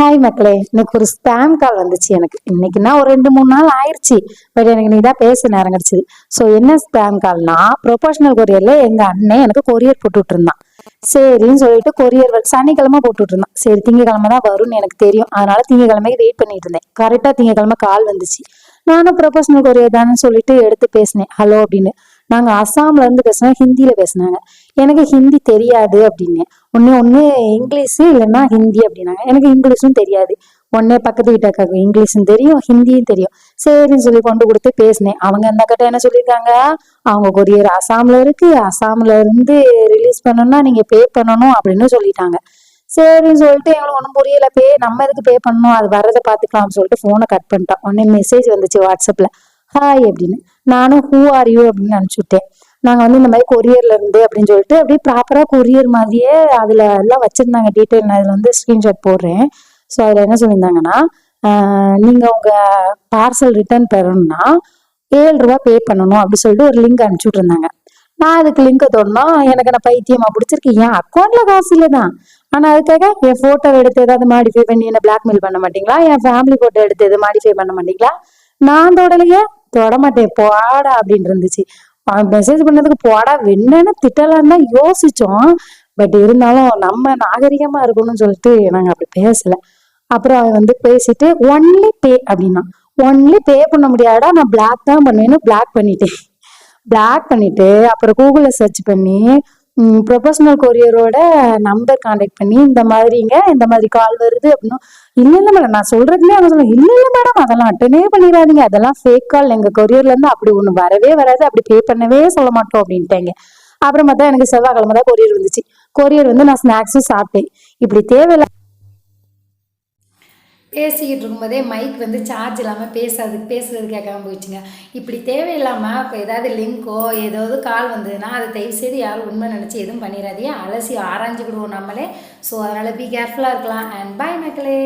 Hi மக்களே இன்னைக்கு ஒரு ஸ்பேம் கால் வந்துச்சு எனக்கு. இன்னைக்குன்னா ஒரு ரெண்டு மூணு நாள் ஆயிடுச்சு. பட் எனக்கு நீ தான் பேச நேரம் கிடச்சிது. ஸோ என்ன ஸ்பேம் கால்னா ப்ரொஃபஷனல் கொரியர்ல எங்க அண்ணன் எனக்கு கொரியர் போட்டுட்டு இருந்தான் சரின்னு சொல்லிட்டு கொரியர் சனிக்கிழமை போட்டுட்டு இருந்தான் சரி திங்கக்கிழமை தான் வரும்னு எனக்கு தெரியும். அதனால திங்கக்கிழமைக்கு வெயிட் பண்ணிட்டு இருந்தேன். கரெக்டாக திங்கக்கிழமை கால் வந்துச்சு. நானும் ப்ரொஃபஷனல் கொரியர் தானே சொல்லிட்டு எடுத்து பேசினேன். ஹலோ அப்படின்னு. நாங்கள் அஸ்ஸாம்ல இருந்து பேசினா ஹிந்தியில பேசினாங்க. எனக்கு ஹிந்தி தெரியாது அப்படின்னு. ஒன்று ஒன்று இங்கிலீஷு இல்லைன்னா ஹிந்தி அப்படின்னாங்க. எனக்கு இங்கிலீஷும் தெரியாது. உடனே பக்கத்து வீட்டுக்காக்கு இங்கிலீஷும் தெரியும் ஹிந்தியும் தெரியும். சரின்னு சொல்லி கொண்டு கொடுத்து பேசினேன். அவங்க அந்த கிட்ட என்ன சொல்லியிருக்காங்க? அவங்க கொரியர் அசாம்ல இருக்கு. அசாம்ல இருந்து ரிலீஸ் பண்ணணும்னா நீங்க பே பண்ணணும் அப்படின்னு சொல்லிட்டாங்க. சரின்னு சொல்லிட்டு எங்களுக்கு ஒன்றும் புரியல. பே நம்ம எதுக்கு பே பண்ணணும்? அது வர்றதை பார்த்துக்கலாம்னு சொல்லிட்டு ஃபோனை கட் பண்ணிட்டோம். உடனே மெசேஜ் வந்துச்சு வாட்ஸ்அப்பில் ஹாய் அப்படின்னு. நானும் ஹூ ஆர் யூ அப்படின்னு அனுப்பிச்சு விட்டேன். நாங்கள் வந்து இந்த மாதிரி கொரியர்ல இருந்து அப்படின்னு சொல்லிட்டு அப்படியே ப்ராப்பராக கொரியர் மாதிரியே அதில் எல்லாம் வச்சுருந்தாங்க. டீட்டெயில் நான் இதில் வந்து ஸ்க்ரீன்ஷாட் போடுறேன். ஸோ அதில் என்ன சொல்லியிருந்தாங்கன்னா நீங்கள் உங்கள் பார்சல் ரிட்டர்ன் பெறணும்னா ஏழு ரூபா பே பண்ணணும் அப்படி சொல்லிட்டு ஒரு லிங்க் அனுப்பிச்சி விட்ருந்தாங்க நான் அதுக்கு லிங்கை தொடணும் எனக்கு நான் பைத்தியமா பிடிச்சிருக்கு. என் அக்கௌண்ட்ல காசு இல்லை தான் ஆனால் அதுக்காக என் ஃபோட்டோ எடுத்து ஏதாவது மாடிஃபை பண்ணி என்னை பிளாக்மெயில் பண்ண மாட்டீங்களா? என் ஃபேமிலி ஃபோட்டோ எடுத்து எது மாடிஃபை பண்ண மாட்டீங்களா? நான் தொடலையே தொட மாட்டேன் போடா அப்படின்னு இருந்துச்சு. மெசேஜ் பண்ணதுக்கு போடா என்னன்னு திட்டலான்னு தான் யோசிச்சோம். பட் இருந்தாலும் நம்ம நாகரிகமா இருக்கணும்னு சொல்லிட்டு நாங்க அப்படி பேசல. அப்புறம் அவன் வந்து பேசிட்டு ஒன்லி பே அப்படின்னா. ஒன்லி பே பண்ண முடியாடா நான் பிளாக் தான் பண்ணுவேன்னு பிளாக் பண்ணிட்டேன். பிளாக் பண்ணிட்டு அப்புறம் கூகுளில் சர்ச் பண்ணி ப்ரொஃபஷனல் கொரியரோட நம்பர் காண்டாக்ட் பண்ணி இந்த மாதிரிங்க இந்த மாதிரி கால் வருது அப்படின்னா இல்லை இல்லை மேடம் நான் சொல்றதுலேயே அவங்க சொல்லுங்க இல்லை இல்லை மேடம் அதெல்லாம் அட்டனே பண்ணிடாதீங்க. அதெல்லாம் ஃபேக் கால் எங்கள் கொரியர்லேருந்து அப்படி ஒன்று வரவே வராது. அப்படி பே பண்ணவே சொல்ல மாட்டோம் அப்படின்ட்டாங்க. அப்புறமா தான் எனக்கு செவ்வாய்க்கிழமை தான் கொரியர் வந்துச்சு. கொரியர் வந்து நான் ஸ்நாக்ஸும் சாப்பிட்டேன். இப்படி தேவையில்ல பேசிக்கிட்டு இருக்கும்போதே மைக் வந்து சார்ஜ் இல்லாமல் பேசாது பேசுறது கேட்காம போயிடுச்சுங்க. இப்படி தேவையில்லாமல் இப்போ ஏதாவது லிங்க்கோ ஏதாவது கால் வந்ததுன்னா அதை தயவு செய்து யாரும் உண்மை நினச்சி எதுவும் பண்ணிடாதீங்க. அலசி ஆராய்ஞ்சிக்கிடுவோம் நம்மளே. ஸோ அதனால் பி கேர்ஃபுல்லாக இருக்கலாம். அண்ட் பாய் மக்களே.